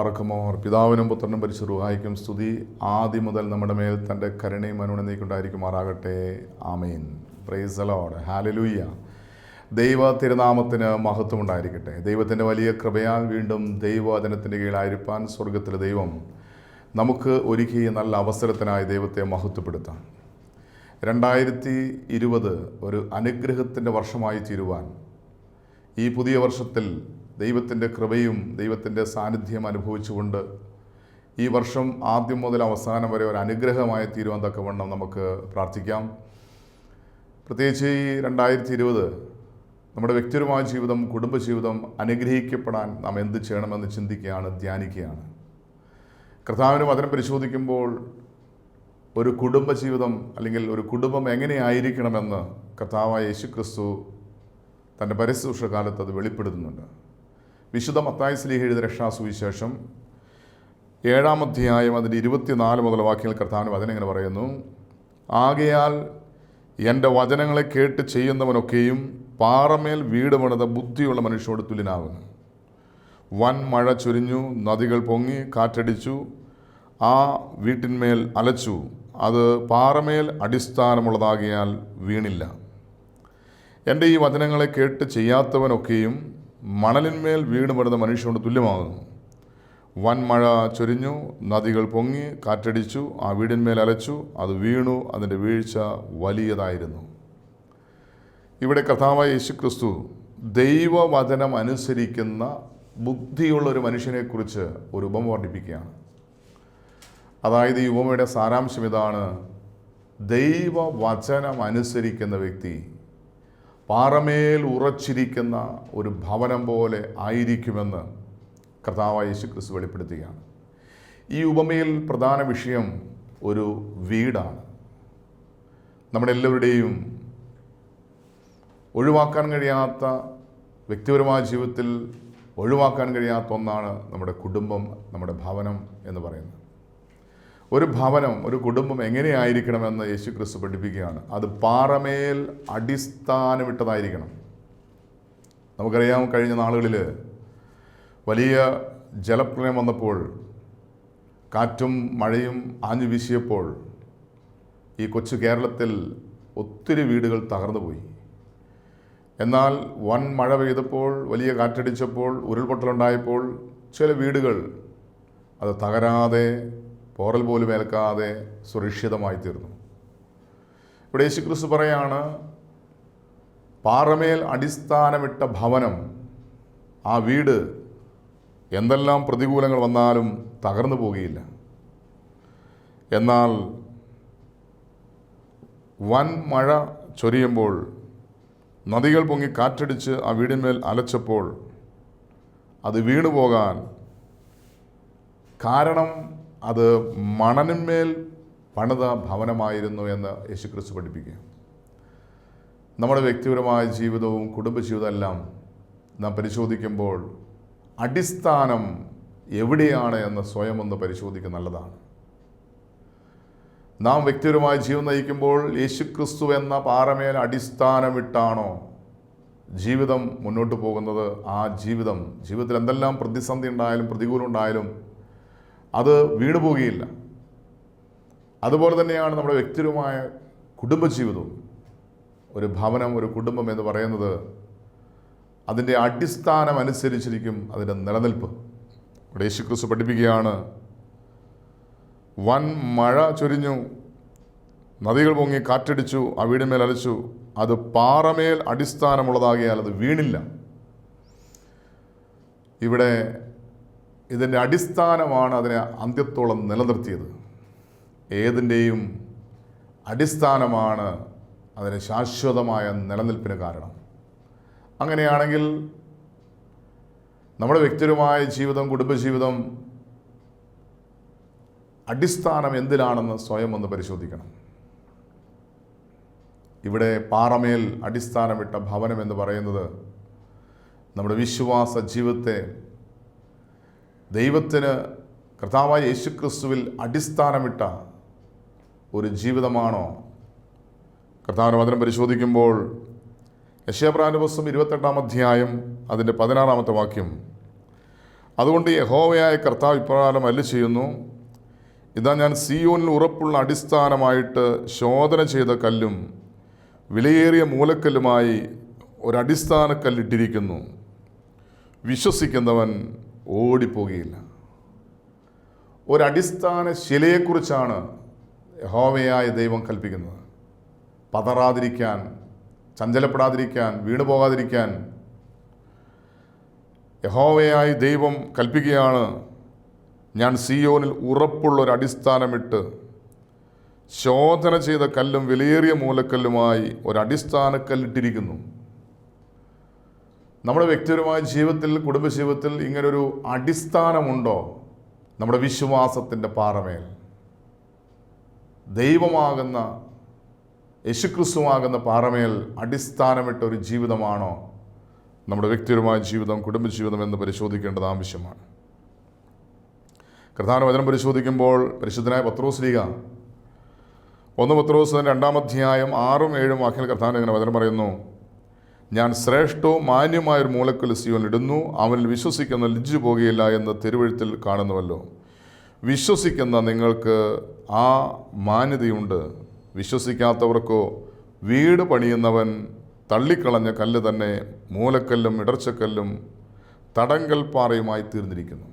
ബാറക്കമോർ പിതാവിനും പുത്രനും പരിശുറുഹായിക്കും സ്തുതി. ആദ്യം മുതൽ നമ്മുടെ മേൽ തന്റെ കരുണയും അനുണനീക്കുണ്ടായിരിക്കുമാറാകട്ടെ ആമീൻ. പ്രൈസ് അലോഡ് ഹാലലൂയ്യ ദൈവ തിരുനാമത്തിന് മഹത്വമുണ്ടായിരിക്കട്ടെ. ദൈവത്തിന്റെ വലിയ കൃപയാൽ വീണ്ടും ദൈവവചനത്തിന്റെ കീഴായിരിക്കാൻ സ്വർഗത്തിലെ ദൈവം നമുക്ക് ഒരുക്കിയ നല്ല അവസരത്തിനായി ദൈവത്തെ മഹത്വപ്പെടുത്താം. രണ്ടായിരത്തി ഇരുപത് ഒരു അനുഗ്രഹത്തിന്റെ വർഷമായി തീരുവാൻ ഈ പുതിയ വർഷത്തിൽ ദൈവത്തിന്റെ കൃപയും ദൈവത്തിന്റെ സാന്നിധ്യം അനുഭവിച്ചുകൊണ്ട് ഈ വർഷം ആദ്യം മുതൽ അവസാനം വരെ ഒരു അനുഗ്രഹമായി തീരുവാൻ തക്കവണ്ണം നമുക്ക് പ്രാർത്ഥിക്കാം. പ്രത്യേകിച്ച് ഈ രണ്ടായിരത്തി ഇരുപത് നമ്മുടെ വ്യക്തിപരമായ ജീവിതം കുടുംബജീവിതം അനുഗ്രഹിക്കപ്പെടാൻ നാം എന്ത് ചെയ്യണമെന്ന് ചിന്തിക്കുകയാണ് ധ്യാനിക്കുകയാണ്. കർത്താവിന് വചനം പരിശോധിക്കുമ്പോൾ ഒരു കുടുംബജീവിതം അല്ലെങ്കിൽ ഒരു കുടുംബം എങ്ങനെയായിരിക്കണമെന്ന് കർത്താവായ യേശു ക്രിസ്തു തന്റെ പരിശുഷകാലത്ത് അത് വെളിപ്പെടുത്തുന്നുണ്ട്. വിശുദ്ധ മത്തായ സ്ലീഹ എഴുതിയ രക്ഷാസുവിശേഷം ഏഴാം അധ്യായം അതിന്റെ ഇരുപത്തിനാല് മുതൽ വാക്യങ്ങൾ കർത്താവിന് വചനം ഇങ്ങനെ പറയുന്നു. ആകയാൽ എന്റെ വചനങ്ങളെ കേട്ട് ചെയ്യുന്നവനൊക്കെയും പാറമേൽ വീട് പണിത ബുദ്ധിയുള്ള മനുഷ്യനോട് തുല്യനാകുന്നു. വൻ മഴ ചൊരിഞ്ഞു നദികൾ പൊങ്ങി കാറ്റടിച്ചു ആ വീട്ടിന്മേൽ അലച്ചു. അത് പാറമേൽ അടിസ്ഥാനമുള്ളതാകിയാൽ വീണില്ല. എന്റെ ഈ വചനങ്ങളെ കേട്ട് ചെയ്യാത്തവനൊക്കെയും മണലിന്മേൽ വീണ് പെടുന്ന മനുഷ്യനോട് തുല്യമാകുന്നു. വൻ മഴ ചൊരിഞ്ഞു നദികൾ പൊങ്ങി കാറ്റടിച്ചു ആ വീടിന്മേൽ അലച്ചു അത് വീണു അതിന്റെ വീഴ്ച വലിയതായിരുന്നു. ഇവിടെ കഥാവായ യേശു ക്രിസ്തു ദൈവവചനം അനുസരിക്കുന്ന ബുദ്ധിയുള്ള ഒരു മനുഷ്യനെക്കുറിച്ച് ഒരു ഉപമ വർണിപ്പിക്കുകയാണ്. അതായത് ഈ ഉപമയുടെ സാരാംശം ഇതാണ് ദൈവവചനം അനുസരിക്കുന്ന വ്യക്തി പാറമേൽ ഉറച്ചിരിക്കുന്ന ഒരു ഭവനം പോലെ ആയിരിക്കുമെന്ന് കർത്താവായ യേശു ക്രിസ്തു വെളിപ്പെടുത്തുകയാണ്. ഈ ഉപമയിൽ പ്രധാന വിഷയം ഒരു വീടാണ്. നമ്മുടെ എല്ലാവരുടെയും ഒഴിവാക്കാൻ കഴിയാത്ത വ്യക്തിപരമായ ജീവിതത്തിൽ ഒഴിവാക്കാൻ കഴിയാത്ത ഒന്നാണ് നമ്മുടെ കുടുംബം നമ്മുടെ ഭവനം എന്ന് പറയുന്നത്. ഒരു ഭവനം ഒരു കുടുംബം എങ്ങനെയായിരിക്കണമെന്ന് യേശു ക്രിസ്തു പഠിപ്പിക്കുകയാണ്. അത് പാറമേൽ അടിസ്ഥാനമിട്ടതായിരിക്കണം. നമുക്കറിയാം കഴിഞ്ഞ നാളുകളിൽ വലിയ ജലപ്രളയം വന്നപ്പോൾ കാറ്റും മഴയും ആഞ്ഞു വീശിയപ്പോൾ ഈ കൊച്ചു കേരളത്തിൽ ഒത്തിരി വീടുകൾ തകർന്നു പോയി എന്നാൽ വൻ മഴ പെയ്തപ്പോൾ വലിയ കാറ്റടിച്ചപ്പോൾ ഉരുൾപൊട്ടലുണ്ടായപ്പോൾ ചില വീടുകൾ അത് തകരാതെ പോറൽ പോലും ഏൽക്കാതെ സുരക്ഷിതമായി തീർന്നു ഇവിടെ യേശുക്രിസ്തു പറയാണ് പാറമേൽ അടിസ്ഥാനമിട്ട ഭവനം ആ വീട് എന്തെല്ലാം പ്രതികൂലങ്ങൾ വന്നാലും തകർന്നു പോകുകയില്ല എന്നാൽ വൻ മഴ ചൊരിയുമ്പോൾ നദികൾ പൊങ്ങി കാറ്റടിച്ച് ആ വീടിന്മേൽ അലച്ചപ്പോൾ അത് വീണുപോകാൻ കാരണം അത് മണനന്മേൽ പണിത ഭവനമായിരുന്നു എന്ന് യേശുക്രിസ്തു പഠിപ്പിക്കുക. നമ്മുടെ വ്യക്തിപരമായ ജീവിതവും കുടുംബജീവിതവും എല്ലാം നാം പരിശോധിക്കുമ്പോൾ അടിസ്ഥാനം എവിടെയാണ് എന്ന് സ്വയം ഒന്ന് പരിശോധിക്കുക നല്ലതാണ്. നാം വ്യക്തിപരമായ ജീവൻ നയിക്കുമ്പോൾ യേശുക്രിസ്തു എന്ന പാറമേൽ അടിസ്ഥാനമിട്ടാണോ ജീവിതം മുന്നോട്ട് പോകുന്നത്? ആ ജീവിതം ജീവിതത്തിൽ എന്തെല്ലാം പ്രതിസന്ധി ഉണ്ടായാലും പ്രതികൂലം ഉണ്ടായാലും അത് വീണു പോകുകയില്ല അതുപോലെ തന്നെയാണ് നമ്മുടെ വ്യക്തിപരമായ കുടുംബജീവിതവും. ഒരു ഭവനം ഒരു കുടുംബം എന്ന് പറയുന്നത് അതിന്റെ അടിസ്ഥാനം അനുസരിച്ചിരിക്കും അതിന്റെ നിലനിൽപ്പ്. ഇവിടെ യേശുക്രിസ്തു പഠിപ്പിക്കുകയാണ് വൻ മഴ ചൊരിഞ്ഞു നദികൾ പൊങ്ങി കാറ്റടിച്ചു ആ വീടിന്മേൽ അലച്ചു അത് പാറമേൽ അടിസ്ഥാനമുള്ളതാകിയാൽ അത് വീണില്ല. ഇവിടെ ഇതിന്റെ അടിസ്ഥാനമാണ് അതിനെ അന്ത്യത്തോളം നിലനിർത്തിയത്. ഏതിന്റെയും അടിസ്ഥാനമാണ് അതിന് ശാശ്വതമായ നിലനിൽപ്പിന് കാരണം. അങ്ങനെയാണെങ്കിൽ നമ്മുടെ വ്യക്തിപരമായ ജീവിതം കുടുംബജീവിതം അടിസ്ഥാനം എന്തിലാണെന്ന് സ്വയം ഒന്ന് പരിശോധിക്കണം. ഇവിടെ പാറമേൽ അടിസ്ഥാനമിട്ട ഭവനം എന്ന് പറയുന്നത് നമ്മുടെ വിശ്വാസ ജീവിതത്തെ ദൈവത്തിന് കർത്താവായ യേശുക്രിസ്തുവിൽ അടിസ്ഥാനമിട്ട ഒരു ജീവിതമാണോ? കർത്താവിന് വചനം പരിശോധിക്കുമ്പോൾ യശയപ്രാനുപുസ്തകം ഇരുപത്തെട്ടാം അധ്യായം അതിന്റെ പതിനാറാമത്തെ വാക്യം. അതുകൊണ്ട് യഹോവയായ കർത്താവ് ഇപ്രകാരം അല്ല ചെയ്യുന്നു ഇതാ ഞാൻ സിയോനിൽ ഉറപ്പുള്ള അടിസ്ഥാനമായിട്ട് ശോധന ചെയ്ത കല്ലും വിലയേറിയ മൂലക്കല്ലുമായി ഒരടിസ്ഥാന കല്ലിട്ടിരിക്കുന്നു വിശ്വസിക്കുന്നവൻ ഓടിപ്പോകുകയില്ല. ഒരടിസ്ഥാന ശിലയെക്കുറിച്ചാണ് യഹോവയായ ദൈവം കൽപ്പിക്കുന്നത്. പതറാതിരിക്കാൻ ചഞ്ചലപ്പെടാതിരിക്കാൻ വീണു പോകാതിരിക്കാൻ യഹോവയായി ദൈവം കൽപ്പിക്കുകയാണ്. ഞാൻ സിയോനിൽ ഉറപ്പുള്ള ഒരു അടിസ്ഥാനമിട്ട് ശോധന ചെയ്ത കല്ലും വിലയേറിയ മൂലക്കല്ലുമായി ഒരു അടിസ്ഥാന കല്ലിട്ടിരിക്കുന്നു നമ്മുടെ വ്യക്തിപരമായ ജീവിതത്തിൽ കുടുംബജീവിതത്തിൽ ഇങ്ങനൊരു അടിസ്ഥാനമുണ്ടോ? നമ്മുടെ വിശ്വാസത്തിന്റെ പാറമേൽ. ദൈവമാകുന്ന യേശുക്രിസ്തുവാകുന്ന പാറമേൽ അടിസ്ഥാനമിട്ട ഒരു ജീവിതമാണോ? നമ്മുടെ വ്യക്തിപരമായ ജീവിതം കുടുംബജീവിതം എന്ന് പരിശോധിക്കേണ്ടത് ആവശ്യമാണ്. പ്രധാന വചനം പരിശോധിക്കുമ്പോൾ പരിശുദ്ധനായ പത്രോസ് ലീഗ ഒന്ന് പത്രോസ് രണ്ടാമധ്യായം ആറും ഏഴും വാക്കിൽ കർത്താൻ ഇങ്ങനെ വചനം പറയുന്നു. ഞാൻ ശ്രേഷ്ഠവും മാന്യമായൊരു മൂലക്കൽ സിയോൻ ഇടുന്നു. അവനിൽ വിശ്വസിക്കുന്ന ലജ്ജു പോകുകയില്ല എന്ന് തിരുവഴുത്തിൽ കാണുന്നുവല്ലോ. വിശ്വസിക്കുന്ന നിങ്ങൾക്ക് ആ മാന്യതയുണ്ട്. വിശ്വസിക്കാത്തവർക്കോ വീട് പണിയുന്നവൻ തള്ളിക്കളഞ്ഞ കല്ല് തന്നെ മൂലക്കല്ലും ഇടർച്ചക്കല്ലും തടങ്കൽ പാറയുമായി തീർന്നിരിക്കുന്നു.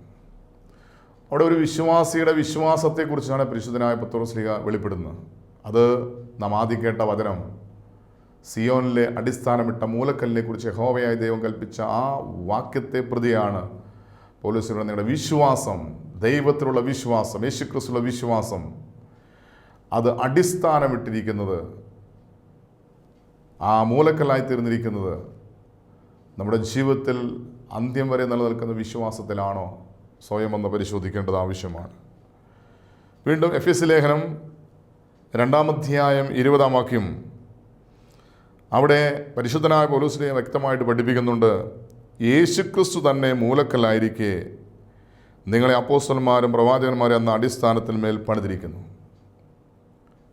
അവിടെ ഒരു വിശ്വാസിയുടെ വിശ്വാസത്തെക്കുറിച്ചാണ് പരിശുദ്ധനായ പത്രോസ്ലിക വെളിപ്പെടുന്നത്. അത് നാം ആദ്യം കേട്ട വചനം. സിയോനിലെ അടിസ്ഥാനമിട്ട മൂലക്കല്ലിനെ കുറിച്ച് യഹോവയായ ദൈവം കൽപ്പിച്ച ആ വാക്യത്തെ പ്രതിയാണ് പോലീസിലൂടെ നിങ്ങളുടെ വിശ്വാസം ദൈവത്തിലുള്ള വിശ്വാസം യേശുക്രിസ്തുള്ള വിശ്വാസം അത് അടിസ്ഥാനമിട്ടിരിക്കുന്നത് ആ മൂലക്കല്ലായി തീർന്നിരിക്കുന്നത് നമ്മുടെ ജീവിതത്തിൽ അന്ത്യം വരെ നിലനിൽക്കുന്ന വിശ്വാസത്തിലാണോ? സ്വയം ഒന്ന് പരിശോധിക്കേണ്ടത് ആവശ്യമാണ്. വീണ്ടും എഫ് എസ് ലേഖനം രണ്ടാമധ്യായം ഇരുപതാം വാക്യം. അവിടെ പരിശുദ്ധനായ പോലീസിനെ വ്യക്തമായിട്ട് പഠിപ്പിക്കുന്നുണ്ട് യേശുക്രിസ്തു തന്നെ മൂലക്കല്ലായിരിക്കെ നിങ്ങളെ അപ്പോസ്റ്റന്മാരും പ്രവാചകന്മാരും എന്ന അടിസ്ഥാനത്തിന്മേൽ പണിതിരിക്കുന്നു.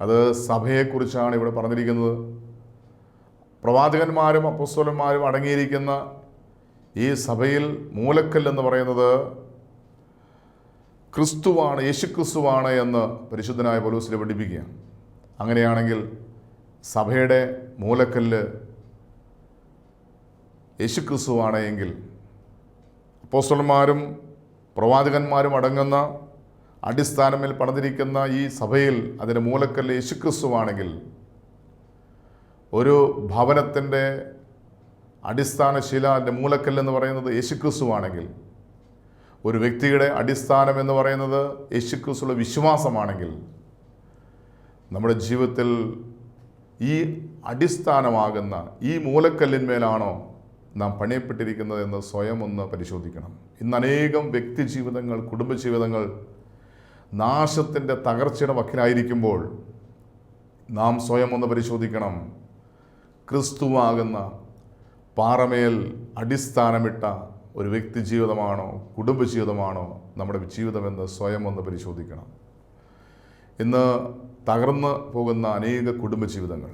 അത് സഭയെക്കുറിച്ചാണ് ഇവിടെ പറഞ്ഞിരിക്കുന്നത്. പ്രവാചകന്മാരും അപ്പോസ്തലന്മാരും അടങ്ങിയിരിക്കുന്ന ഈ സഭയിൽ മൂലക്കൽ എന്ന് പറയുന്നത് ക്രിസ്തുവാണ് യേശുക്രിസ്തുവാണ് എന്ന് പരിശുദ്ധനായ പോലീസിനെ പഠിപ്പിക്കുകയാണ്. അങ്ങനെയാണെങ്കിൽ സഭയുടെ മൂലക്കല്ല് യേശുക്രിസ്തുവാണ് എങ്കിൽ അപ്പോസ്തലന്മാരും പ്രവാചകന്മാരും അടങ്ങുന്ന അടിസ്ഥാനമിൽ പണിതിരിക്കുന്ന ഈ സഭയിൽ അതിന്റെ മൂലക്കല്ല് യേശുക്രിസ്തുവാണെങ്കിൽ ഒരു ഭവനത്തിന്റെ അടിസ്ഥാന ശില അതിന്റെ മൂലക്കല്ലെന്ന് പറയുന്നത് യേശുക്രിസ്തുവാണെങ്കിൽ ഒരു വ്യക്തിയുടെ അടിസ്ഥാനം എന്ന് പറയുന്നത് യേശുക്രിസ്തുള്ള വിശ്വാസമാണെങ്കിൽ നമ്മുടെ ജീവിതത്തിൽ ഈ അടിസ്ഥാനമാകുന്ന ഈ മൂലക്കല്ലിന്മേലാണോ നാം പണിയപ്പെട്ടിരിക്കുന്നത് എന്ന് സ്വയം ഒന്ന് പരിശോധിക്കണം. ഇന്ന് അനേകം വ്യക്തി ജീവിതങ്ങൾ കുടുംബജീവിതങ്ങൾ നാശത്തിന്റെ തകർച്ചയുടെ വക്കിലായിരിക്കുമ്പോൾ നാം സ്വയം ഒന്ന് പരിശോധിക്കണം. ക്രിസ്തുവാകുന്ന പാറമേൽ അടിസ്ഥാനമിട്ട ഒരു വ്യക്തി ജീവിതമാണോ കുടുംബജീവിതമാണോ നമ്മുടെ ജീവിതമെന്ന് സ്വയം ഒന്ന് പരിശോധിക്കണം. ഇന്ന് തകർന്നു പോകുന്ന അനേക കുടുംബജീവിതങ്ങൾ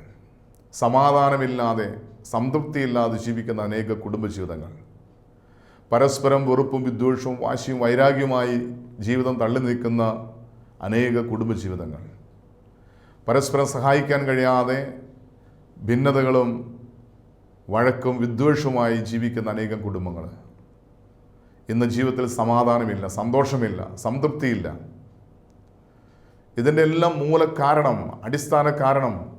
സമാധാനമില്ലാതെ സംതൃപ്തിയില്ലാതെ ജീവിക്കുന്ന അനേക കുടുംബജീവിതങ്ങൾ. പരസ്പരം വെറുപ്പും വിദ്വേഷവും വാശിയും വൈരാഗ്യവുമായി ജീവിതം തള്ളി നിൽക്കുന്ന അനേക കുടുംബജീവിതങ്ങൾ. പരസ്പരം സഹായിക്കാൻ കഴിയാതെ ഭിന്നതകളും വഴക്കും വിദ്വേഷവുമായി ജീവിക്കുന്ന അനേകം കുടുംബങ്ങൾ. ഇന്ന് ജീവിതത്തിൽ സമാധാനമില്ല സന്തോഷമില്ല സംതൃപ്തിയില്ല. ഇതിന്റെ എല്ലാം മൂല കാരണം അടിസ്ഥാന കാരണം.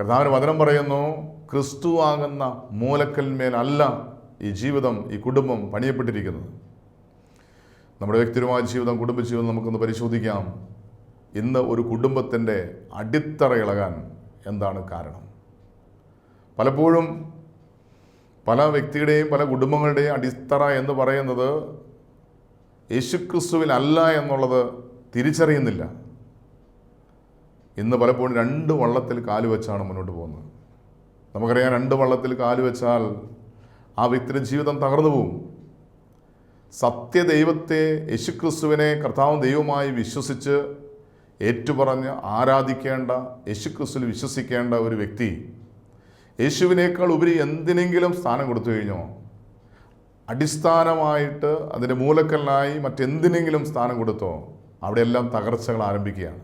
കർത്താവിന് വചനം പറയുന്നു ക്രിസ്തുവാകുന്ന മൂലക്കൽമേലല്ല ഈ ജീവിതം ഈ കുടുംബം പണിയപ്പെട്ടിരിക്കുന്നത്. നമ്മുടെ വ്യക്തിപരമായ ജീവിതം കുടുംബജീവിതം നമുക്കൊന്ന് പരിശോധിക്കാം. ഇന്ന് ഒരു കുടുംബത്തിന്റെ അടിത്തറ ഇളകാൻ എന്താണ് കാരണം? പലപ്പോഴും പല വ്യക്തിയുടെയും പല കുടുംബങ്ങളുടെയും അടിത്തറ എന്ന് പറയുന്നത് യേശുക്രിസ്തുവിലല്ല എന്നുള്ളത് തിരിച്ചറിയുന്നില്ല. ഇന്ന് പലപ്പോഴും രണ്ട് വള്ളത്തിൽ കാൽ വെച്ചാണ് മുന്നോട്ട് പോകുന്നത്. നമുക്കറിയാം രണ്ട് വള്ളത്തിൽ കാൽ വെച്ചാൽ ആ വ്യക്തിയുടെ ജീവിതം തകർന്നു പോകും സത്യദൈവത്തെ യേശുക്രിസ്തുവിനെ കർത്താവും ദൈവമായി വിശ്വസിച്ച് ഏറ്റുപറഞ്ഞ് ആരാധിക്കേണ്ട യേശുക്രിസ്തുവിൽ വിശ്വസിക്കേണ്ട ഒരു വ്യക്തി യേശുവിനേക്കാൾ ഉപരി എന്തിനെങ്കിലും സ്ഥാനം കൊടുത്തു കഴിഞ്ഞോ അടിസ്ഥാനമായിട്ട് അതിന്റെ മൂലക്കല്ലായി മറ്റെന്തിനെങ്കിലും സ്ഥാനം കൊടുത്തോ അവിടെയെല്ലാം തകർച്ചകൾ ആരംഭിക്കുകയാണ്.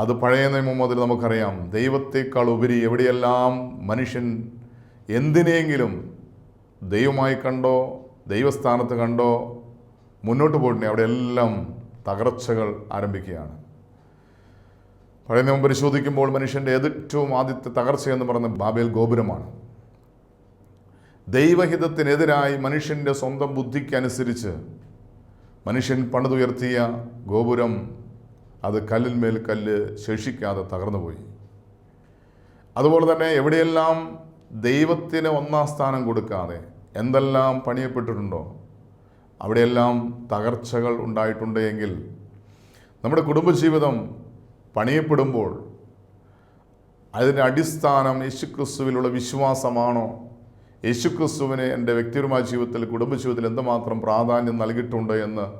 അത് പഴയ നിയമം മുതൽ നമുക്കറിയാം ദൈവത്തെക്കാൾ ഉപരി എവിടെയെല്ലാം മനുഷ്യൻ എന്തിനെങ്കിലും ദൈവമായി കണ്ടോ ദൈവസ്ഥാനത്ത് കണ്ടോ മുന്നോട്ട് പോയിട്ടുണ്ടെങ്കിൽ അവിടെയെല്ലാം തകർച്ചകൾ ആരംഭിക്കുകയാണ്. പഴയ നിയമം പരിശോധിക്കുമ്പോൾ മനുഷ്യന്റെ ഏറ്റവും ആദ്യത്തെ തകർച്ച എന്ന് പറയുന്നത് ബാബേൽ ഗോപുരമാണ്. ദൈവഹിതത്തിനെതിരായി മനുഷ്യന്റെ സ്വന്തം ബുദ്ധിക്കനുസരിച്ച് മനുഷ്യൻ പണിതുയർത്തിയ ഗോപുരം അത് കല്ലിന്മേൽ കല്ല് ശേഷിക്കാതെ തകർന്നുപോയി. അതുപോലെ തന്നെ എവിടെയെല്ലാം ദൈവത്തിന് ഒന്നാം സ്ഥാനം കൊടുക്കാതെ എന്തെല്ലാം പണിയപ്പെട്ടിട്ടുണ്ടോ അവിടെയെല്ലാം തകർച്ചകൾ ഉണ്ടായിട്ടുണ്ട് എങ്കിൽ നമ്മുടെ കുടുംബജീവിതം പണിയപ്പെടുമ്പോൾ അതിന്റെ അടിസ്ഥാനം യേശുക്രിസ്തുവിലുള്ള വിശ്വാസമാണോ യേശുക്രിസ്തുവിന് എന്റെ വ്യക്തിപരമായ ജീവിതത്തിൽ കുടുംബജീവിതത്തിൽ എന്തുമാത്രം പ്രാധാന്യം നൽകിയിട്ടുണ്ട് എന്ന്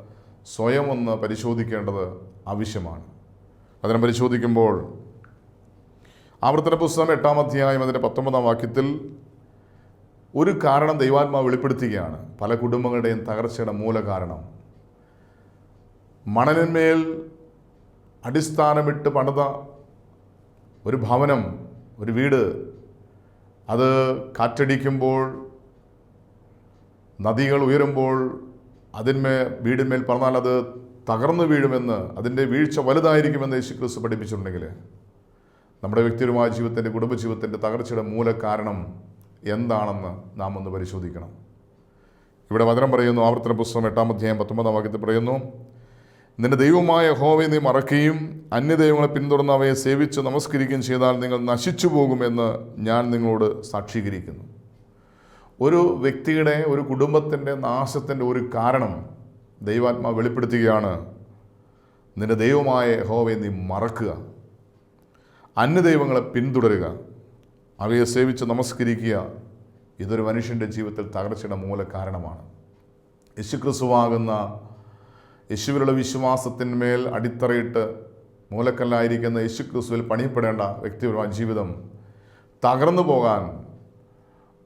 സ്വയം ഒന്ന് പരിശോധിക്കേണ്ടത് ആവശ്യമാണ്. അതിനെ പരിശോധിക്കുമ്പോൾ ആവർത്തന പുസ്തകം എട്ടാം അധ്യായം അതിന്റെ പത്തൊമ്പതാം വാക്യത്തിൽ ഒരു കാരണം ദൈവാത്മാവ് വെളിപ്പെടുത്തുകയാണ്. പല കുടുംബങ്ങളുടെയും തകർച്ചയുടെ മൂല കാരണം. മണലിന്മേൽ അടിസ്ഥാനമിട്ട് പണിത ഒരു ഭവനം ഒരു വീട് അത് കാറ്റടിക്കുമ്പോൾ നദികൾ ഉയരുമ്പോൾ അതിന്മേ വീടിന്മേൽ പറഞ്ഞാൽ അത് തകർന്നു വീഴുമെന്ന് അതിന്റെ വീഴ്ച വലുതായിരിക്കുമെന്ന് യേശു ക്രിസ്തു പഠിപ്പിച്ചിട്ടുണ്ടെങ്കിൽ നമ്മുടെ വ്യക്തിപരമായ ജീവിതത്തിന്റെ കുടുംബജീവിതത്തിന്റെ തകർച്ചയുടെ മൂല കാരണം എന്താണെന്ന് നാം ഒന്ന് പരിശോധിക്കണം. ഇവിടെ വചനം പറയുന്നു ആവർത്തന പുസ്തകം എട്ടാം അധ്യായം പത്തൊമ്പതാം വാക്യത്തിൽ പറയുന്നു നിന്റെ ദൈവമായ ഹോവയെ നീ മറക്കുകയും അന്യദൈവങ്ങളെ പിന്തുടർന്ന് അവയെ സേവിച്ച് നമസ്കരിക്കുകയും ചെയ്താൽ നിങ്ങൾ നശിച്ചു പോകുമെന്ന് ഞാൻ നിങ്ങളോട് സാക്ഷീകരിക്കുന്നു. ഒരു വ്യക്തിയുടെ ഒരു കുടുംബത്തിന്റെ നാശത്തിന്റെ ഒരു കാരണം ദൈവാത്മാ വെളിപ്പെടുത്തുകയാണ് നിന്റെ ദൈവമായ ഹോവയെ നീ മറക്കുക അന്യദൈവങ്ങളെ പിന്തുടരുക അവയെ സേവിച്ച് നമസ്കരിക്കുക. ഇതൊരു മനുഷ്യന്റെ ജീവിതത്തിൽ തകർച്ചയുടെ മൂല കാരണമാണ്. യേശുക്രിസ്തുവാകുന്ന യേശുവിലുള്ള വിശ്വാസത്തിന്മേൽ അടിത്തറയിട്ട് മൂലക്കല്ലായിരിക്കുന്ന യേശു ക്രിസ്തുവിൽ പണിയപ്പെടേണ്ട വ്യക്തിപരമായ ജീവിതം തകർന്നു പോകാൻ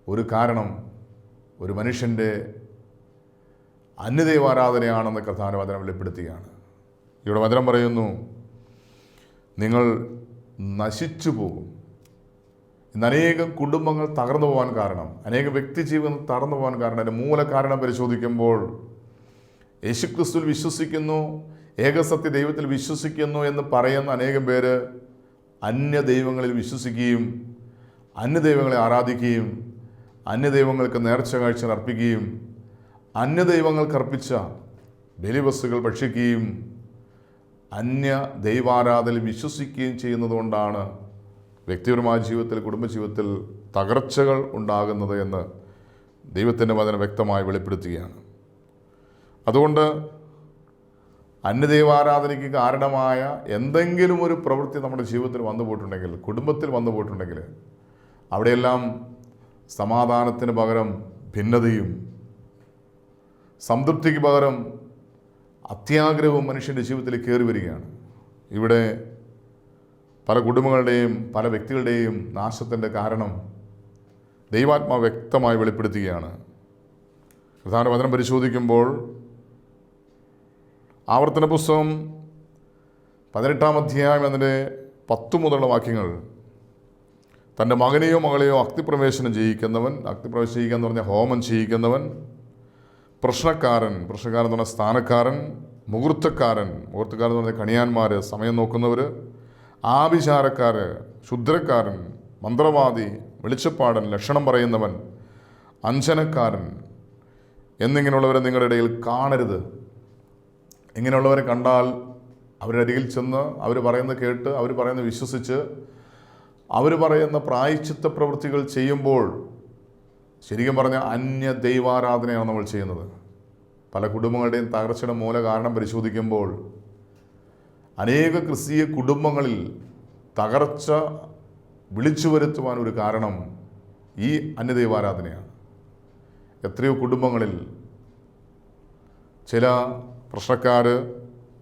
ഒരു കാരണം ഒരു മനുഷ്യന്റെ അന്യദൈവാരാധനയാണെന്ന് കഥാന വചനം വെളിപ്പെടുത്തുകയാണ്. ഇവിടെ വചനം പറയുന്നു നിങ്ങൾ നശിച്ചു പോകും. ഇന്ന് അനേകം കുടുംബങ്ങൾ തകർന്നു പോകാൻ കാരണം അനേകം വ്യക്തി ജീവിതം തകർന്നു പോകാൻ കാരണം അതിന്റെ മൂല കാരണം പരിശോധിക്കുമ്പോൾ യേശുക്രിസ്തുവിൽ വിശ്വസിക്കുന്നു ഏകസത്യ ദൈവത്തിൽ വിശ്വസിക്കുന്നു എന്ന് പറയുന്ന അനേകം പേര് അന്യ ദൈവങ്ങളിൽ വിശ്വസിക്കുകയും അന്യ ദൈവങ്ങളെ ആരാധിക്കുകയും അന്യ ദൈവങ്ങൾക്ക് നേർച്ച കാഴ്ച അർപ്പിക്കുകയും അന്യ ദൈവങ്ങൾക്ക് അർപ്പിച്ച ബലിവസ്തുക്കൾ ഭക്ഷിക്കുകയും അന്യ ദൈവാരാധനയിൽ വിശ്വസിക്കുകയും ചെയ്യുന്നതുകൊണ്ടാണ് വ്യക്തിപരമായ ജീവിതത്തിൽ കുടുംബജീവിതത്തിൽ തകർച്ചകൾ ഉണ്ടാകുന്നത് എന്ന് ദൈവത്തിന്റെ വചനം വ്യക്തമായി വെളിപ്പെടുത്തുകയാണ്. അതുകൊണ്ട് അന്യദൈവാരാധനയ്ക്ക് കാരണമായ എന്തെങ്കിലും ഒരു പ്രവൃത്തി നമ്മുടെ ജീവിതത്തിൽ വന്നു പോയിട്ടുണ്ടെങ്കിൽ കുടുംബത്തിൽ വന്നു പോയിട്ടുണ്ടെങ്കിൽ അവിടെയെല്ലാം സമാധാനത്തിന് പകരം ഭിന്നതയും സംതൃപ്തിക്ക് പകരം അത്യാഗ്രഹവും മനുഷ്യന്റെ ജീവിതത്തിൽ കയറി വരികയാണ്. ഇവിടെ പല കുടുംബങ്ങളുടെയും പല വ്യക്തികളുടെയും നാശത്തിന്റെ കാരണം ദൈവാത്മാ വ്യക്തമായി വെളിപ്പെടുത്തുകയാണ്. പ്രധാന വചനം പരിശോധിക്കുമ്പോൾ ആവർത്തന പുസ്തകം പതിനെട്ടാം അധ്യായം അതിന്റെ പത്തു മുതലുള്ള വാക്യങ്ങൾ. തന്റെ മകനെയോ മകളെയോ അഗ്നിപ്രവേശനം ചെയ്യിക്കുന്നവൻ അഗ്നിപ്രവേശനം ചെയ്യുക എന്ന് പറഞ്ഞാൽ ഹോമം ചെയ്യിക്കുന്നവൻ പ്രശ്നക്കാരൻ പ്രശ്നക്കാരൻ എന്ന് പറഞ്ഞാൽ സ്ഥാനക്കാരൻ മുഹൂർത്തക്കാരൻ മുഹൂർത്തക്കാരൻ എന്ന് പറഞ്ഞാൽ കണിയാന്മാർ സമയം നോക്കുന്നവർ ആഭിചാരക്കാർ ശുദ്രക്കാരൻ മന്ത്രവാദി വെളിച്ചപ്പാടൻ ലക്ഷണം പറയുന്നവൻ അഞ്ചനക്കാരൻ എന്നിങ്ങനെയുള്ളവരെ നിങ്ങളുടെ ഇടയിൽ കാണരുത്. ഇങ്ങനെയുള്ളവരെ കണ്ടാൽ അവരരികിൽ ചെന്ന് അവർ പറയുന്നത് കേട്ട് അവർ പറയുന്നത് വിശ്വസിച്ച് അവർ പറയുന്ന പ്രായച്ചിത്ത പ്രവൃത്തികൾ ചെയ്യുമ്പോൾ ശരിക്കും പറഞ്ഞ അന്യ ദൈവാരാധനയാണ് നമ്മൾ ചെയ്യുന്നത്. പല കുടുംബങ്ങളുടെയും തകർച്ചയുടെ മൂല കാരണം പരിശോധിക്കുമ്പോൾ അനേക ക്രിസ്തീയ കുടുംബങ്ങളിൽ തകർച്ച വിളിച്ചു വരുത്തുവാൻ ഒരു കാരണം ഈ അന്യദൈവാരാധനയാണ് എത്രയോ കുടുംബങ്ങളിൽ ചില പ്രശ്നക്കാർ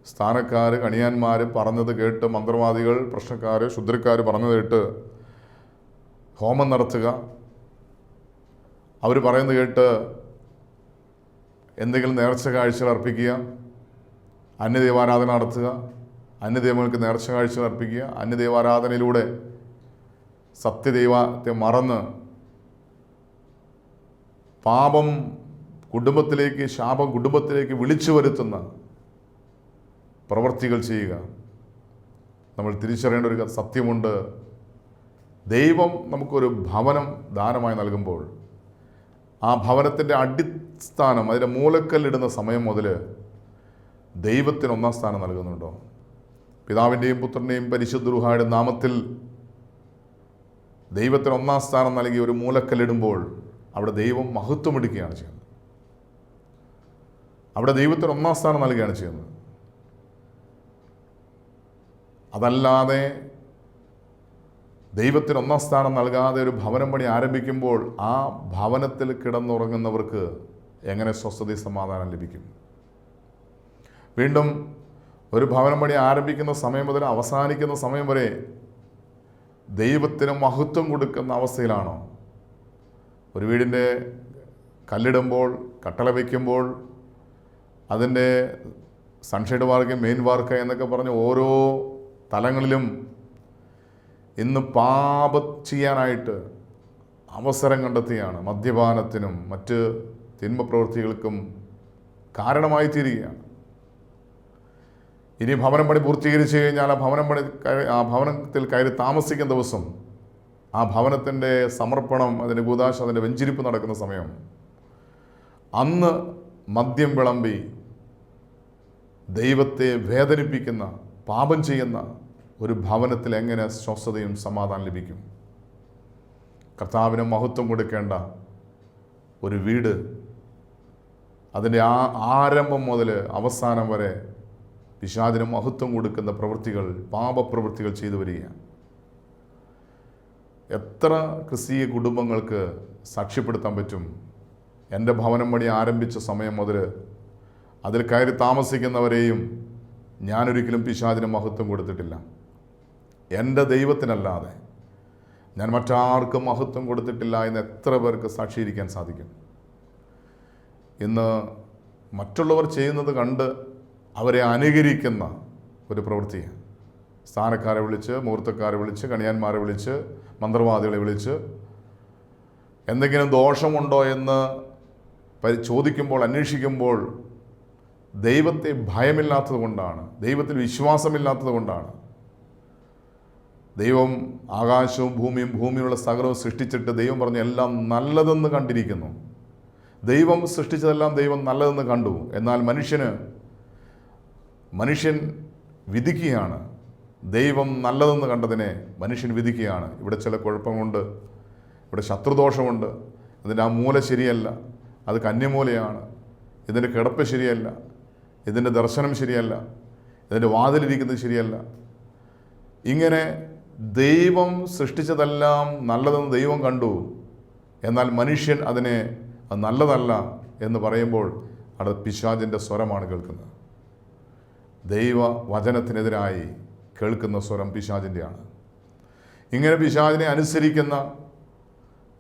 സ്ഥാനക്കാർ കണിയാന്മാർ പറഞ്ഞത് കേട്ട് മന്ത്രവാദികൾ പ്രശ്നക്കാർ ശുദ്രക്കാർ പറഞ്ഞത് കേട്ട് ഹോമം നടത്തുക. അവർ പറയുന്നത് കേട്ട് എന്തെങ്കിലും നേർച്ച കാഴ്ചകൾ അർപ്പിക്കുക. അന്യദേവാരാധന നടത്തുക. അന്യദൈവങ്ങൾക്ക് നേർച്ച കാഴ്ചകൾ അർപ്പിക്കുക. അന്യദേവാരാധനയിലൂടെ സത്യദൈവത്തെ മറന്ന് പാപം കുടുംബത്തിലേക്ക് ശാപം കുടുംബത്തിലേക്ക് വിളിച്ചു വരുത്തുന്ന പ്രവർത്തികൾ ചെയ്യുക. നമ്മൾ തിരിച്ചറിയേണ്ട ഒരു സത്യമുണ്ട്. ദൈവം നമുക്കൊരു ഭവനം ദാനമായി നൽകുമ്പോൾ ആ ഭവനത്തിന്റെ അടിസ്ഥാനം അതിന്റെ മൂലക്കല്ലിടുന്ന സമയം മുതൽ ദൈവത്തിന് ഒന്നാം സ്ഥാനം നൽകുന്നുണ്ടോ? പിതാവിന്റെയും പുത്രന്റെയും പരിശുദ്ധ നാമത്തിൽ ദൈവത്തിന് ഒന്നാം സ്ഥാനം നൽകി ഒരു മൂലക്കല്ലിടുമ്പോൾ അവിടെ ദൈവം മഹത്വമെടുക്കുകയാണ് ചെയ്യുന്നത്. അവിടെ ദൈവത്തിന് ഒന്നാം സ്ഥാനം നൽകുകയാണ് ചെയ്യുന്നത്. അതല്ലാതെ ദൈവത്തിന് ഒന്നാം സ്ഥാനം നൽകാതെ ഒരു ഭവനം പണി ആരംഭിക്കുമ്പോൾ ആ ഭവനത്തിൽ കിടന്നുറങ്ങുന്നവർക്ക് എങ്ങനെ സ്വസ്ഥത സമാധാനം ലഭിക്കും? വീണ്ടും ഒരു ഭവനം പണി ആരംഭിക്കുന്ന സമയം മുതൽ അവസാനിക്കുന്ന സമയം വരെ ദൈവത്തിന് മഹത്വം കൊടുക്കുന്ന അവസ്ഥയിലാണോ? ഒരു വീടിന്റെ കല്ലിടുമ്പോൾ കട്ടള വയ്ക്കുമ്പോൾ അതിന്റെ സൺഷെയ്ഡ് വാർക്ക് മെയിൻ വാർക്ക് എന്നൊക്കെ പറഞ്ഞ് ഓരോ തലങ്ങളിലും ഇന്ന് പാപ ചെയ്യാനായിട്ട് അവസരം കണ്ടെത്തുകയാണ് മദ്യപാനത്തിനും മറ്റ് തിന്മ പ്രവൃത്തികൾക്കും കാരണമായി തീരുകയാണ് ഇനി ഭവനം പണി പൂർത്തീകരിച്ചു കഴിഞ്ഞാൽ ആ ഭവനം പണി ആ ഭവനത്തിൽ കയറി താമസിക്കുന്ന ദിവസം ആ ഭവനത്തിന്റെ സമർപ്പണം അതിന്റെ കൂതാശ അതിന്റെ വെഞ്ചിരിപ്പ് നടക്കുന്ന സമയം അന്ന് മദ്യം വിളമ്പി ദൈവത്തെ വേദനിപ്പിക്കുന്ന പാപം ചെയ്യുന്ന ഒരു ഭവനത്തിൽ എങ്ങനെ സ്വസ്ഥതയും സമാധാനം ലഭിക്കും? കർത്താവിന് മഹത്വം കൊടുക്കേണ്ട ഒരു വീട് അതിന്റെ ആ ആരംഭം മുതൽ അവസാനം വരെ പിശാചിന് മഹത്വം കൊടുക്കുന്ന പ്രവൃത്തികൾ പാപപ്രവൃത്തികൾ ചെയ്തു വരികയാണ്. എത്ര ക്രിസ്തീയ കുടുംബങ്ങൾക്ക് സാക്ഷ്യപ്പെടുത്താൻ പറ്റും? എന്റെ ഭവനം പണി ആരംഭിച്ച സമയം മുതൽ അതിൽ കയറി താമസിക്കുന്നവരെയും ഞാനൊരിക്കലും പിശാചിന് മഹത്വം കൊടുത്തിട്ടില്ല. എന്റെ ദൈവത്തിനല്ലാതെ ഞാൻ മറ്റാർക്കും മഹത്വം കൊടുത്തിട്ടില്ല എന്ന് എത്ര പേർക്ക് സാക്ഷീകരിക്കാൻ സാധിക്കും? ഇന്ന് മറ്റുള്ളവർ ചെയ്യുന്നത് കണ്ട് അവരെ അനുകരിക്കുന്ന ഒരു പ്രവൃത്തിയാണ്. സ്ഥാനക്കാരെ വിളിച്ച് മുഹൂർത്തക്കാരെ വിളിച്ച് കണിയാന്മാരെ വിളിച്ച് മന്ത്രവാദികളെ വിളിച്ച് എന്തെങ്കിലും ദോഷമുണ്ടോ എന്ന് ചോദിക്കുമ്പോൾ അന്വേഷിക്കുമ്പോൾ ദൈവത്തെ ഭയമില്ലാത്തത് കൊണ്ടാണ് ദൈവത്തിൽ വിശ്വാസമില്ലാത്തത് കൊണ്ടാണ്. ദൈവം ആകാശവും ഭൂമിയും ഭൂമിയുള്ള സകലവും സൃഷ്ടിച്ചിട്ട് ദൈവം പറഞ്ഞ എല്ലാം നല്ലതെന്ന് കണ്ടിരിക്കുന്നു. ദൈവം സൃഷ്ടിച്ചതെല്ലാം ദൈവം നല്ലതെന്ന് കണ്ടു. എന്നാൽ മനുഷ്യന് മനുഷ്യൻ വിധിക്കുകയാണ്. ദൈവം നല്ലതെന്ന് കണ്ടതിനെ മനുഷ്യൻ വിധിക്കുകയാണ്. ഇവിടെ ചില കുഴപ്പമുണ്ട് ഇവിടെ ശത്രുദോഷമുണ്ട്. ഇതിന്റെ ആ മൂല ശരിയല്ല അത് കന്യമൂലയാണ്. ഇതിന്റെ കിടപ്പ് ശരിയല്ല ഇതിന്റെ ദർശനം ശരിയല്ല. ഇതിന്റെ വാതിലിരിക്കുന്നത് ശരിയല്ല. ഇങ്ങനെ ദൈവം സൃഷ്ടിച്ചതെല്ലാം നല്ലതെന്ന് ദൈവം കണ്ടു. എന്നാൽ മനുഷ്യൻ അതിനെ അത് നല്ലതല്ല എന്ന് പറയുമ്പോൾ അവിടെ പിശാചിന്റെ സ്വരമാണ് കേൾക്കുന്നത്. ദൈവ വചനത്തിനെതിരായി കേൾക്കുന്ന സ്വരം പിശാചിന്റെയാണ് ഇങ്ങനെ പിശാചിനെ അനുസരിക്കുന്ന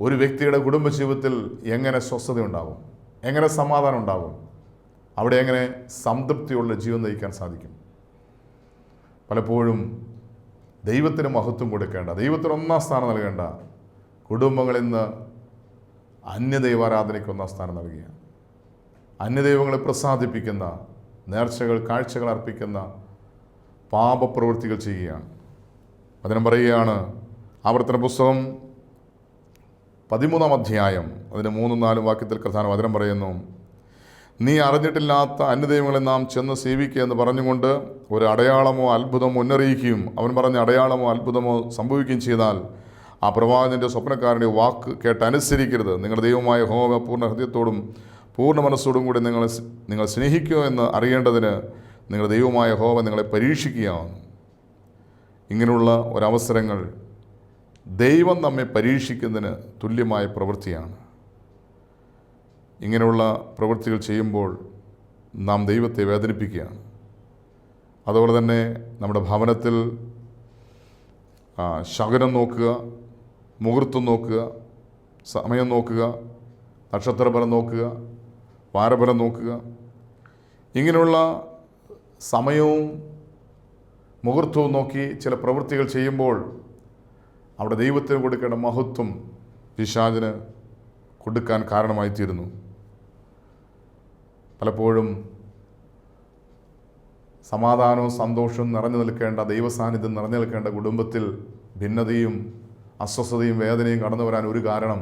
ഒരു വ്യക്തിയുടെ കുടുംബജീവിതത്തിൽ എങ്ങനെ സ്വസ്ഥത ഉണ്ടാകും എങ്ങനെ സമാധാനം ഉണ്ടാകും അവിടെ എങ്ങനെ സംതൃപ്തിയുള്ള ജീവൻ നയിക്കാൻ സാധിക്കും? പലപ്പോഴും ദൈവത്തിന് മഹത്വം കൊടുക്കേണ്ട ദൈവത്തിന് ഒന്നാം സ്ഥാനം നൽകേണ്ട കുടുംബങ്ങൾ ഇന്ന് അന്യദൈവാരാധനയ്ക്ക് ഒന്നാം സ്ഥാനം നൽകുകയാണ്. അന്യദൈവങ്ങളെ പ്രസാദിപ്പിക്കുന്ന നേർച്ചകൾ കാഴ്ചകൾ അർപ്പിക്കുന്ന പാപപ്രവൃത്തികൾ ചെയ്യുകയാണ്. വചനം പറയുകയാണ് ആവർത്തന പുസ്തകം പതിമൂന്നാം അധ്യായം അതിന്റെ മൂന്നും നാലും വാക്യത്തിൽ പ്രധാനം വചനം പറയുന്നു നീ അറിഞ്ഞിട്ടില്ലാത്ത അന്യദൈവങ്ങളെ നാം ചെന്ന് സേവിക്കുക എന്ന് പറഞ്ഞുകൊണ്ട് ഒരു അടയാളമോ അത്ഭുതമോ മുന്നറിയിക്കുകയും അവൻ പറഞ്ഞ അടയാളമോ അത്ഭുതമോ സംഭവിക്കുകയും ചെയ്താൽ ആ പ്രവാചകന്റെ സ്വപ്നക്കാരന്റെ വാക്ക് കേട്ട് അനുസരിക്കരുത് നിങ്ങളുടെ ദൈവമായ ഹോമ പൂർണ ഹൃദയത്തോടും പൂർണ മനസ്സോടും കൂടി നിങ്ങൾ നിങ്ങൾ സ്നേഹിക്കുമോ എന്ന് അറിയേണ്ടതിന് നിങ്ങളുടെ ദൈവമായ ഹോമ നിങ്ങളെ പരീക്ഷിക്കുകയാണ്. ഇങ്ങനെയുള്ള ഒരവസരങ്ങൾ ദൈവം നമ്മെ പരീക്ഷിക്കുന്നതിന് തുല്യമായ പ്രവൃത്തിയാണ്. ഇങ്ങനെയുള്ള പ്രവൃത്തികൾ ചെയ്യുമ്പോൾ നാം ദൈവത്തെ വേദനിപ്പിക്കുകയാണ്. അതുപോലെ തന്നെ നമ്മുടെ ഭവനത്തിൽ ശകനം നോക്കുക മുഹൂർത്തം നോക്കുക സമയം നോക്കുക നക്ഷത്രഫലം നോക്കുക വാരഫലം നോക്കുക. ഇങ്ങനെയുള്ള സമയവും മുഹൂർത്തവും നോക്കി ചില പ്രവൃത്തികൾ ചെയ്യുമ്പോൾ അവിടെ ദൈവത്തിന് കൊടുക്കേണ്ട മഹത്വം പിശാചിന് കൊടുക്കാൻ കാരണമായി തീരുന്നു പലപ്പോഴും സമാധാനവും സന്തോഷവും നിറഞ്ഞു നിൽക്കേണ്ട ദൈവസാന്നിധ്യം നിറഞ്ഞു നിൽക്കേണ്ട കുടുംബത്തിൽ ഭിന്നതയും അസ്വസ്ഥതയും വേദനയും കടന്നു വരാൻ ഒരു കാരണം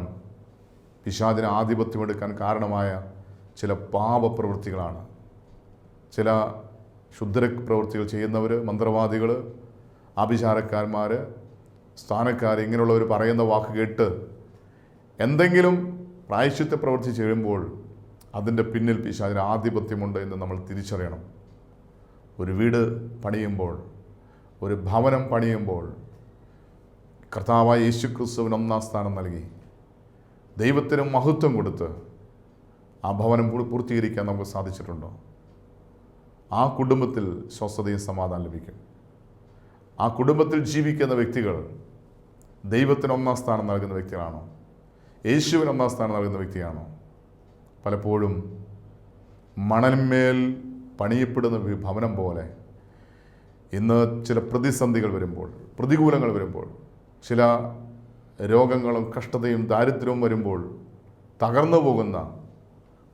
പിശാചിന് ആധിപത്യമെടുക്കാൻ കാരണമായ ചില പാപപ്രവൃത്തികളാണ്. ചില ക്ഷുദ്ര പ്രവൃത്തികൾ ചെയ്യുന്നവർ മന്ത്രവാദികൾ ആഭിചാരക്കാരന്മാർ സ്ഥാനക്കാർ ഇങ്ങനെയുള്ളവർ പറയുന്ന വാക്ക് കേട്ട് എന്തെങ്കിലും പ്രായശ്ചിത്ത പ്രവൃത്തി ചെയ്യുമ്പോൾ അതിന്റെ പിന്നിൽ പിശാചിന് ആധിപത്യമുണ്ട് എന്ന് നമ്മൾ തിരിച്ചറിയണം. ഒരു വീട് പണിയുമ്പോൾ ഒരു ഭവനം പണിയുമ്പോൾ കർത്താവായ യേശു ക്രിസ്തുവിന് ഒന്നാം സ്ഥാനം നൽകി. ദൈവത്തിന് മഹത്വം കൊടുത്ത് ആ ഭവനം പൂർ- പൂർത്തീകരിക്കാൻ നമുക്ക് സാധിച്ചിട്ടുണ്ടോ? ആ കുടുംബത്തിൽ സ്വസ്ഥതയും സമാധാനം ലഭിക്കും. ആ കുടുംബത്തിൽ ജീവിക്കുന്ന വ്യക്തികൾ ദൈവത്തിന് ഒന്നാം സ്ഥാനം നൽകുന്ന വ്യക്തികളാണോ? യേശുവിന് ഒന്നാം സ്ഥാനം നൽകുന്ന വ്യക്തിയാണോ? പലപ്പോഴും മണൽമേൽ പണിയപ്പെടുന്ന ഭവനം പോലെ ഇന്ന് ചില പ്രതിസന്ധികൾ വരുമ്പോൾ പ്രതികൂലങ്ങൾ വരുമ്പോൾ ചില രോഗങ്ങളും കഷ്ടതയും ദാരിദ്ര്യവും വരുമ്പോൾ തകർന്നു പോകുന്ന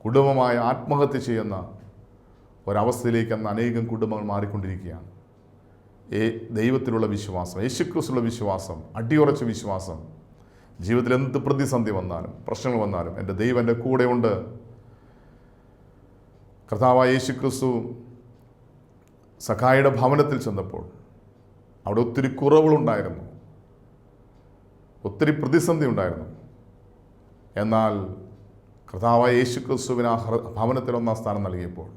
കുടുംബമായ ആത്മഹത്യ ചെയ്യുന്ന ഒരവസ്ഥയിലേക്ക് അന്ന് അനേകം കുടുംബങ്ങൾ മാറിക്കൊണ്ടിരിക്കുകയാണ്. ഏ ദൈവത്തിലുള്ള വിശ്വാസം യേശുക്രിസ്തുള്ള വിശ്വാസം അടിയുറച്ച വിശ്വാസം ജീവിതത്തിൽ എന്ത് പ്രതിസന്ധി വന്നാലും പ്രശ്നങ്ങൾ വന്നാലും എന്റെ ദൈവം എന്റെ കൂടെയുണ്ട്. കർത്താവായ യേശു ക്രിസ്തു സഖായിയുടെ ഭവനത്തിൽ ചെന്നപ്പോൾ അവിടെ ഒത്തിരി കുറവുകളുണ്ടായിരുന്നു. ഒത്തിരി പ്രതിസന്ധി ഉണ്ടായിരുന്നു. എന്നാൽ കർത്താവായ യേശു ക്രിസ്തുവിന് ആ ഭവനത്തിൽ ഒന്നാം സ്ഥാനം നൽകിയപ്പോൾ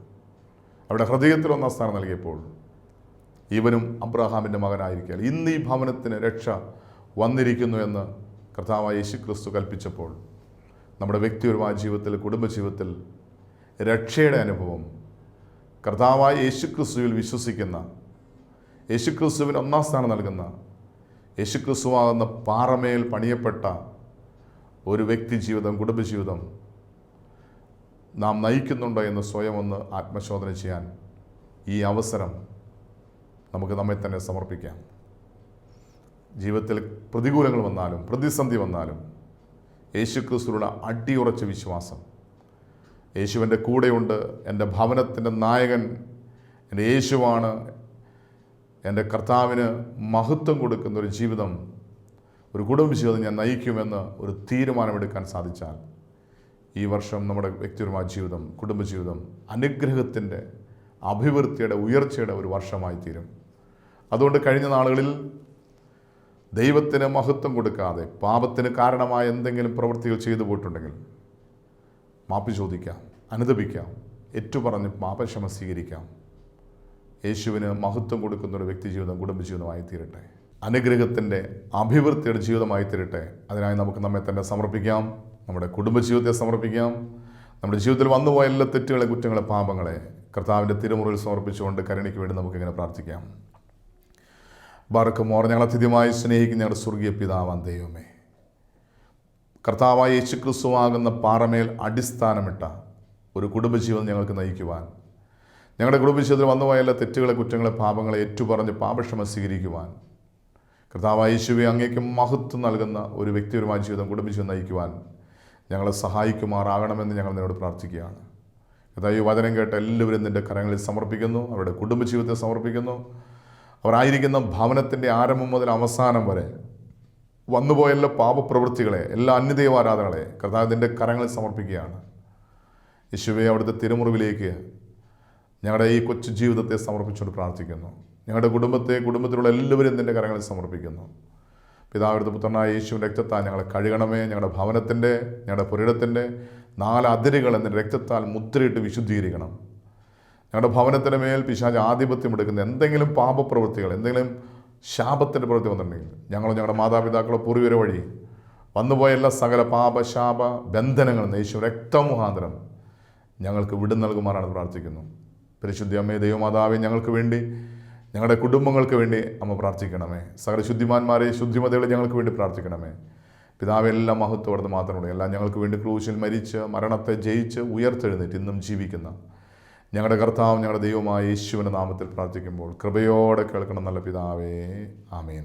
അവിടെ ഹൃദയത്തിൽ ഒന്നാം സ്ഥാനം നൽകിയപ്പോൾ ഇവനും അബ്രഹാമിന്റെ മകനായിരിക്കാൻ ഇന്ന് ഈ ഭവനത്തിന് രക്ഷ വന്നിരിക്കുന്നു എന്ന് കർത്താവായ യേശു ക്രിസ്തു കൽപ്പിച്ചപ്പോൾ നമ്മുടെ വ്യക്തിപരമായ ജീവിതത്തിൽ കുടുംബജീവിതത്തിൽ രക്ഷയുടെ അനുഭവം കർത്താവായ യേശു ക്രിസ്തുവിൽ വിശ്വസിക്കുന്ന യേശു ക്രിസ്തുവിന് ഒന്നാം സ്ഥാനം നൽകുന്ന യേശു ക്രിസ്തുവാകുന്ന പാറമേൽ പണിയപ്പെട്ട ഒരു വ്യക്തി ജീവിതം കുടുംബജീവിതം നാം നയിക്കുന്നുണ്ടോ എന്ന് സ്വയം ഒന്ന് ആത്മശോധന ചെയ്യാൻ ഈ അവസരം നമുക്ക് നമ്മെ തന്നെ സമർപ്പിക്കാം. ജീവിതത്തിൽ പ്രതികൂലങ്ങൾ വന്നാലും പ്രതിസന്ധി വന്നാലും യേശുക്രിസ്തുവിലുള്ള അടിയുറച്ച വിശ്വാസം. യേശുവിന്റെ കൂടെയുണ്ട്. എന്റെ ഭവനത്തിന്റെ നായകൻ എന്റെ യേശുവാണ്. എന്റെ കർത്താവിന് മഹത്വം കൊടുക്കുന്ന ഒരു ജീവിതം ഒരു കുടുംബ ജീവിതം ഞാൻ നയിക്കുമെന്ന് ഒരു തീരുമാനമെടുക്കാൻ സാധിച്ചാൽ ഈ വർഷം നമ്മുടെ വ്യക്തിപരമായ ജീവിതം കുടുംബജീവിതം അനുഗ്രഹത്തിന്റെ അഭിവൃദ്ധിയുടെ ഉയർച്ചയുടെ ഒരു വർഷമായി തീരും അതുകൊണ്ട് കഴിഞ്ഞ നാളുകളിൽ ദൈവത്തിന് മഹത്വം കൊടുക്കാതെ പാപത്തിന് കാരണമായ എന്തെങ്കിലും പ്രവൃത്തികൾ ചെയ്തു പോയിട്ടുണ്ടെങ്കിൽ മാപ്പ് ചോദിക്കാം അനുദപിക്കാം ഏറ്റുപറഞ്ഞ് പാപക്ഷമ സ്വീകരിക്കാം. യേശുവിന് മഹത്വം കൊടുക്കുന്ന ഒരു വ്യക്തി ജീവിതം കുടുംബജീവിതമായി തീരട്ടെ. അനുഗ്രഹത്തിന്റെ അഭിവൃദ്ധിയുടെ ജീവിതമായി തീരട്ടെ. അതിനായി നമുക്ക് നമ്മെ തന്നെ സമർപ്പിക്കാം നമ്മുടെ കുടുംബജീവിതത്തെ സമർപ്പിക്കാം. നമ്മുടെ ജീവിതത്തിൽ വന്നുപോയ എല്ലാ തെറ്റുകളെ കുറ്റങ്ങളെ പാപങ്ങളെ കർത്താവിന്റെ തിരുമുറിൽ സമർപ്പിച്ചുകൊണ്ട് കരുണയ്ക്ക് വേണ്ടി നമുക്കിങ്ങനെ പ്രാർത്ഥിക്കാം. ബാറക്കുമോർ ഞങ്ങൾ അത്യധികമായി സ്നേഹിക്കുന്ന ഞങ്ങളുടെ സ്വർഗീയ പിതാവാൻ ദൈവമേ. കർത്താവായ യേശു ക്രിസ്തുവാകുന്ന പാറമേൽ അടിസ്ഥാനമിട്ട ഒരു കുടുംബജീവിതം ഞങ്ങൾക്ക് നയിക്കുവാൻ ഞങ്ങളുടെ കുടുംബജീവിതത്തിൽ വന്നുപോയ എല്ലാ തെറ്റുകളെ കുറ്റങ്ങളെ പാപങ്ങളെ ഏറ്റുപറഞ്ഞ് പാപക്ഷമ സ്വീകരിക്കുവാൻ കർത്താവായ യേശുവെ അങ്ങേക്ക് മഹത്വം നൽകുന്ന ഒരു വ്യക്തിപരമായ ജീവിതം കുടുംബജീവിതം നയിക്കുവാൻ ഞങ്ങളെ സഹായിക്കുമാറാകണമെന്ന് ഞങ്ങൾ നിന്നോട് പ്രാർത്ഥിക്കുകയാണ്. കർത്താവ് ഈ വചനം കേട്ട എല്ലാവരും നിന്റെ കരങ്ങളിൽ സമർപ്പിക്കുന്നു അവരുടെ കുടുംബജീവിതത്തെ സമർപ്പിക്കുന്നു. അവരായിരിക്കുന്ന ഭവനത്തിന്റെ ആരംഭം മുതൽ അവസാനം വരെ വന്നുപോയ എല്ലാ പാപപ്രവൃത്തികളെ എല്ലാ അന്യദൈവാരാധനകളെ കർത്താവിന്റെ കരങ്ങളിൽ സമർപ്പിക്കുകയാണ്. യേശുവെ അവിടുത്തെ തിരുമുറിവിലേക്ക് ഞങ്ങളുടെ ഈ കൊച്ചു ജീവിതത്തെ സമർപ്പിച്ചുകൊണ്ട് പ്രാർത്ഥിക്കുന്നു. ഞങ്ങളുടെ കുടുംബത്തെ കുടുംബത്തിലുള്ള എല്ലാവരും നിന്റെ കരങ്ങളിൽ സമർപ്പിക്കുന്നു. പിതാവിടുത്തെ പുത്രനായ യേശുവിന്റെ രക്തത്താൽ ഞങ്ങളെ കഴുകണമേ ഞങ്ങളുടെ ഭവനത്തിന്റെ ഞങ്ങളുടെ പുരയിടത്തിന്റെ നാല് അതിരുകൾ എന്റെ രക്തത്താൽ മുദ്രയിട്ട് വിശുദ്ധീകരിക്കണം. ഞങ്ങളുടെ ഭവനത്തിന് മേൽ പിശാജ് ആധിപത്യം എടുക്കുന്ന എന്തെങ്കിലും പാപപ്രവൃത്തികൾ എന്തെങ്കിലും ശാപത്തിന്റെ പ്രവൃത്തി വന്നിട്ടുണ്ടെങ്കിൽ ഞങ്ങളോ ഞങ്ങളുടെ മാതാപിതാക്കളോ പൂർവീര വഴി വന്നുപോയ എല്ലാ സകല പാപശാപ ബന്ധനങ്ങളും യേശു രക്തമുഖാന്തരം ഞങ്ങൾക്ക് വിടു നൽകുമാറാണ് പ്രാർത്ഥിക്കുന്നു. പരിശുദ്ധി അമ്മേ ദൈവമാതാവെ ഞങ്ങൾക്ക് വേണ്ടി ഞങ്ങളുടെ കുടുംബങ്ങൾക്ക് വേണ്ടി അമ്മ പ്രാർത്ഥിക്കണമേ. സകല ശുദ്ധിമാന്മാരെ ശുദ്ധിമതകളെ ഞങ്ങൾക്ക് വേണ്ടി പ്രാർത്ഥിക്കണമേ. പിതാവ് എല്ലാം മഹത്വം മാത്രമുള്ളൂ എല്ലാം ഞങ്ങൾക്ക് വേണ്ടി ക്രൂശിൽ മരിച്ച് മരണത്തെ ജയിച്ച് ഉയർത്തെഴുന്നേറ്റ് ഇന്നും ജീവിക്കുന്ന ഞങ്ങളുടെ കർത്താവ് ഞങ്ങളുടെ ദൈവമായ യേശുവിന്റെ നാമത്തിൽ പ്രാർത്ഥിക്കുമ്പോൾ കൃപയോടെ കേൾക്കണം നല്ല പിതാവേ. ആമേൻ.